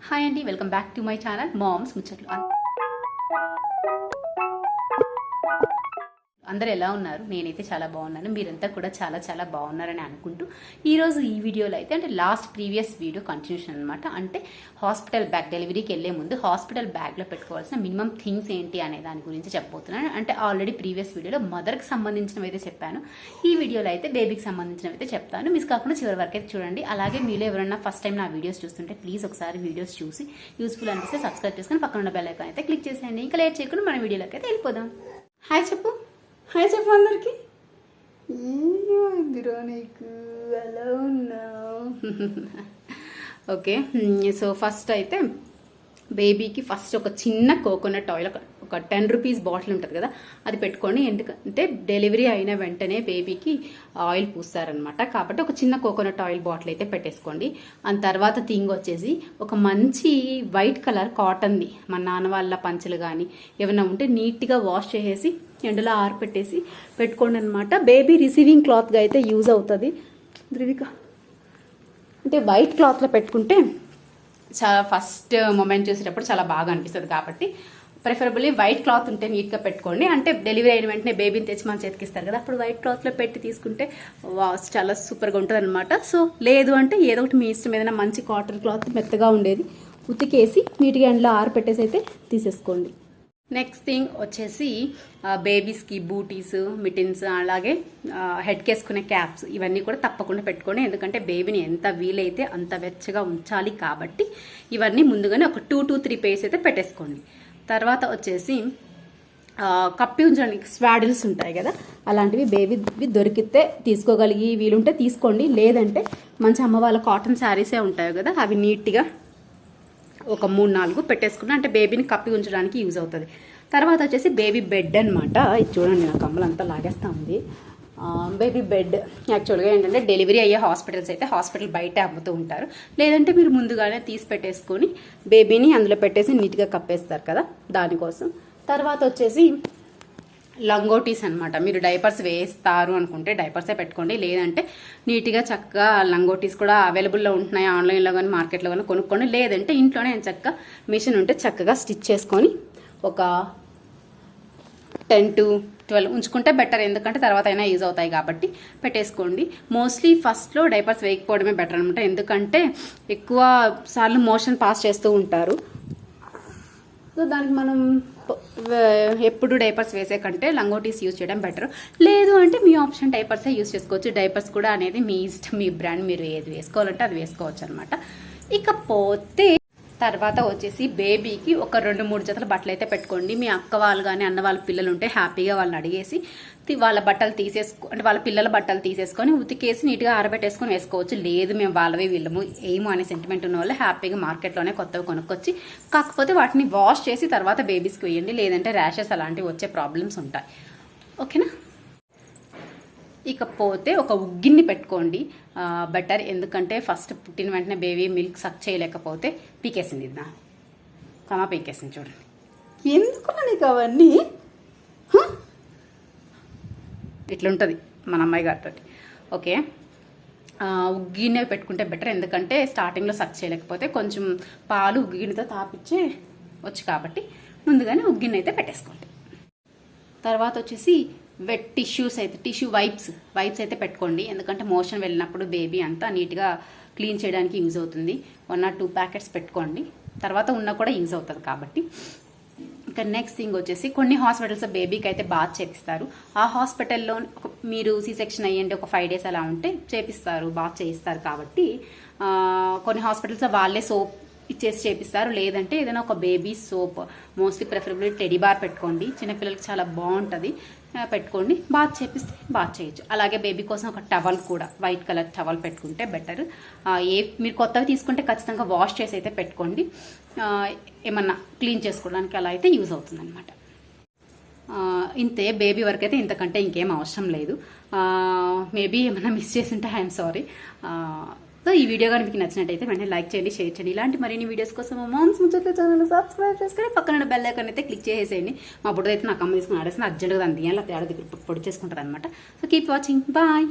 Hi అండి welcome back to my channel moms ముచ్చట్లు అందరు ఎలా ఉన్నారు? నేనైతే చాలా బాగున్నాను. మీరంతా కూడా చాలా చాలా బాగున్నారని అనుకుంటూ ఈరోజు ఈ వీడియోలో అయితే అంటే లాస్ట్ ప్రీవియస్ వీడియో కంటిన్యూషన్ అనమాట అంటే హాస్పిటల్ బ్యాగ్ డెలివరీకి వెళ్ళే ముందు హాస్పిటల్ బ్యాగ్లో పెట్టుకోవాల్సిన మినిమం థింగ్స్ ఏంటి అనే దాని గురించి చెప్పబోతున్నాను. అంటే ఆల్రెడీ ప్రీవియస్ వీడియోలో మదర్కి సంబంధించినవి అయితే చెప్పాను. ఈ వీడియోలో అయితే బేబీకి సంబంధించినవి అయితే చెప్తాను. మిస్ కాకుండా చివరి వరకు అయితే చూడండి. అలాగే మీలో ఎవరైనా ఫస్ట్ టైం నా వీడియోస్ చూస్తుంటే ప్లీజ్ ఒకసారి వీడియోస్ చూసి యూస్ఫుల్ అనిపిస్తే సబ్స్క్రైబ్ చేసుకుని పక్కన ఉన్న బెల్ ఐకాన్ అయితే క్లిక్ చేసేయండి. ఇంకా లేట్ చేయకుండా మన వీడియోలోకి అయితే వెళ్ళిపోదాం. హాయ్ చెప్పు. హాయ్ చెప్పు అందరికి. ఏమైందిరా నీకు ఎలా ఉన్నావు. ఓకే సో ఫస్ట్ అయితే బేబీకి ఫస్ట్ ఒక చిన్న కోకోనట్ ఆయిల్ ఒక- ఒక టెన్ రూపీస్ బాటిల్ ఉంటుంది కదా అది పెట్టుకొని ఎందుకంటే డెలివరీ అయిన వెంటనే బేబీకి ఆయిల్ పూస్తారనమాట కాబట్టి ఒక చిన్న కోకోనట్ ఆయిల్ బాటిల్ అయితే పెట్టేసుకోండి. ఆ తర్వాత థింగ్ వచ్చేసి ఒక మంచి వైట్ కలర్ కాటన్ది మా నాన్న వాళ్ళ పంచలు కానీ ఏమైనా ఉంటే నీట్గా వాష్ చేసేసి ఎండలో ఆరపెట్టేసి పెట్టుకోండి అనమాట బేబీ రిసీవింగ్ క్లాత్గా అయితే యూజ్ అవుతుంది. ధృవిక అంటే వైట్ క్లాత్లో పెట్టుకుంటే చాలా ఫస్ట్ మూమెంట్ చూసేటప్పుడు చాలా బాగా అనిపిస్తుంది కాబట్టి ప్రిఫరబుల్లీ వైట్ క్లాత్ ఉంటే నీట్గా పెట్టుకోండి. అంటే డెలివరీ అయిన వెంటనే బేబీని తెచ్చి మన చేతికి ఇస్తారు కదా అప్పుడు వైట్ క్లాత్లో పెట్టి తీసుకుంటే చాలా సూపర్గా ఉంటుంది అనమాట సో లేదు అంటే ఏదో ఒకటి మీ ఇష్టం ఏదైనా మంచి కాటన్ క్లాత్ మెత్తగా ఉండేది ఉతికేసి నీట్గా ఎండలో ఆరపెట్టేసి అయితే తీసేసుకోండి. నెక్స్ట్ థింగ్ వచ్చేసి బేబీస్కి బూటీస్ మిటిన్స్ అలాగే హెడ్కి వేసుకునే క్యాప్స్ ఇవన్నీ కూడా తప్పకుండా పెట్టుకోండి. ఎందుకంటే బేబీని ఎంత వీలైతే అంత వెచ్చగా ఉంచాలి కాబట్టి ఇవన్నీ ముందుగానే ఒక టూ టూ త్రీ పేర్స్ అయితే పెట్టేసుకోండి. తర్వాత వచ్చేసి కప్పి ఉంచడానికి స్వాడిల్స్ ఉంటాయి కదా అలాంటివి బేబీ దొరికితే తీసుకోగలిగి వీలుంటే తీసుకోండి. లేదంటే మంచి అమ్మ వాళ్ళ కాటన్ శారీసే ఉంటాయి కదా అవి నీట్గా ఒక మూడు నాలుగు పెట్టేసుకున్నా అంటే బేబీని కప్పి ఉంచడానికి యూజ్ అవుతుంది. తర్వాత వచ్చేసి బేబీ బెడ్ అనమాట ఇది చూడండి నా కమ్మలంతా లాగేస్తూ లాగేస్తా ఉంది. బేబీ బెడ్ యాక్చువల్గా ఏంటంటే డెలివరీ అయ్యే హాస్పిటల్స్ అయితే హాస్పిటల్ బయట అమ్ముతూ ఉంటారు. లేదంటే మీరు ముందుగానే తీసి పెట్టేసుకొని బేబీని అందులో పెట్టేసి నీట్గా కప్పేస్తారు కదా దానికోసం. తర్వాత వచ్చేసి లంగోటీస్ అనమాట మీరు డైపర్స్ వేస్తారు అనుకుంటే డైపర్సే పెట్టుకోండి. లేదంటే నీట్గా చక్కగా లంగోటీస్ కూడా అవైలబుల్లో ఉంటున్నాయి ఆన్లైన్లో కానీ మార్కెట్లో కానీ కొనుక్కోండి లేదంటే ఇంట్లోనే చక్కగా మిషన్ ఉంటే చక్కగా స్టిచ్ చేసుకొని ఒక టెన్ టు ట్వెల్వ్ ఉంచుకుంటే బెటర్ ఎందుకంటే తర్వాత అయినా యూజ్ అవుతాయి కాబట్టి పెట్టేసుకోండి. మోస్ట్లీ ఫస్ట్లో డైపర్స్ వేయకపోవడమే బెటర్ అనమాట ఎందుకంటే ఎక్కువ సార్లు మోషన్ పాస్ చేస్తూ ఉంటారు. సో దానికి మనం ఎప్పుడు డైపర్స్ వేసే కంటే లంగోటీస్ యూజ్ చేయడం బెటర్. లేదు అంటే మీ ఆప్షన్ డైపర్సే యూజ్ చేసుకోవచ్చు. డైపర్స్ కూడా అనేది మీ ఇష్టం మీ బ్రాండ్ మీరు ఏది వేసుకోవాలంటే అది వేసుకోవచ్చు అనమాట ఇకపోతే తర్వాత వచ్చేసి బేబీకి ఒక రెండు మూడు జతల బట్టలు అయితే పెట్టుకోండి. మీ అక్క వాళ్ళు కానీ అన్న వాళ్ళ పిల్లలు ఉంటే హ్యాపీగా వాళ్ళని అడిగేసి తి- వాళ్ళ బట్టలు తీసేసుకో అంటే వాళ్ళ పిల్లల బట్టలు తీసేసుకొని ఉతికేసి నీట్గా ఆరబెట్టేసుకొని వేసుకోవచ్చు. లేదు మేము వాళ్ళవి వీళ్ళము. ఏమో అనే సెంటిమెంట్ ఉన్న వాళ్ళు హ్యాపీగా మార్కెట్లోనే కొత్తవి కొనుక్కొచ్చి కాకపోతే వాటిని వాష్ చేసి తర్వాత బేబీస్కి వేయండి. లేదంటే ర్యాషెస్ అలాంటివి వచ్చే ప్రాబ్లమ్స్ ఉంటాయి. ఓకేనా ఇకపోతే ఒక ఉగ్గిన్ని పెట్టుకోండి. బెటర్ ఎందుకంటే ఫస్ట్ పుట్టిన వెంటనే బేబీ మిల్క్ సక్ చేయలేకపోతే పీకేసింది ఇది నా. కమా పీకేసింది చూడండి. ఎందుకు నీకు అవన్నీ? ఇట్లుంటుంది మన అమ్మాయి గారితో ఓకే? ఆ, ఉగ్గిన్నె పెట్టుకుంటే బెటర్ ఎందుకంటే స్టార్టింగ్లో సక్ చేయలేకపోతే కొంచెం పాలు ఉగ్గిన్నెతో తాపిచ్చే వచ్చు కాబట్టి ముందుగానే ఉగ్గిన్నె అయితే పెట్టేసుకోండి. తర్వాత వచ్చేసి వెట్ టిష్యూస్ అయితే టిష్యూ వైప్స్ వైప్స్ అయితే పెట్టుకోండి. ఎందుకంటే మోషన్ వెళ్ళినప్పుడు బేబీ అంతా నీట్గా క్లీన్ చేయడానికి యూజ్ అవుతుంది. వన్ ఆర్ టూ ప్యాకెట్స్ పెట్టుకోండి. తర్వాత ఉన్న కూడా యూజ్ అవుతుంది కాబట్టి. ఇంకా నెక్స్ట్ థింగ్ వచ్చేసి కొన్ని హాస్పిటల్స్ బేబీకి అయితే బాత్ చేపిస్తారు. ఆ హాస్పిటల్లో మీరు సి సెక్షన్ అయ్యండి ఒక ఫైవ్ డేస్ అలా ఉంటే చేపిస్తారు బాత్ చేయిస్తారు కాబట్టి కొన్ని హాస్పిటల్స్ వాళ్ళే సోప్ ఇచ్చేసి చేపిస్తారు. లేదంటే ఏదైనా ఒక baby soap mostly preferable teddy bar పెట్టుకోండి. చిన్నపిల్లలకి చాలా బాగుంటుంది. పెట్టుకోండి. బాత్ చేపిస్తే బాత్ చేయొచ్చు. అలాగే బేబీ కోసం ఒక టవల్ కూడా వైట్ కలర్ టవల్ పెట్టుకుంటే బెటర్ ఏ మీరు కొత్తవి తీసుకుంటే ఖచ్చితంగా వాష్ చేసి అయితే పెట్టుకోండి. ఏమన్నా క్లీన్ చేసుకోవడానికి అలా అయితే యూజ్ అవుతుంది అనమాట ఇంతే. బేబీ వరకు అయితే ఇంతకంటే ఇంకేం అవసరం లేదు. మేబీ ఏమైనా మిస్ చేసి ఉంటే ఐఎమ్ సారీ సో ఈ వీడియో కానీ మీకు నచ్చినట్టయితే వెంటనే లైక్ చేయండి షేర్ చేయండి. ఇలాంటి మరిన్ని వీడియోస్ కోసం మామ్స్ ముచ్చట్ల ఛానల్ సబ్స్క్రైబ్ చేసుకుని పక్కన బెల్ ఐకాన్ అయితే క్లిక్ చేసేయండి. మా బుడ్డ అయితే నాకు అమ్మ తీసుకుని ఆడేసిన అర్జెంట్గా దాన్ని తీయాలి తేడా పొడి చేసుకుంటారు అనమాట సో కీప్ వాచింగ్ బాయ్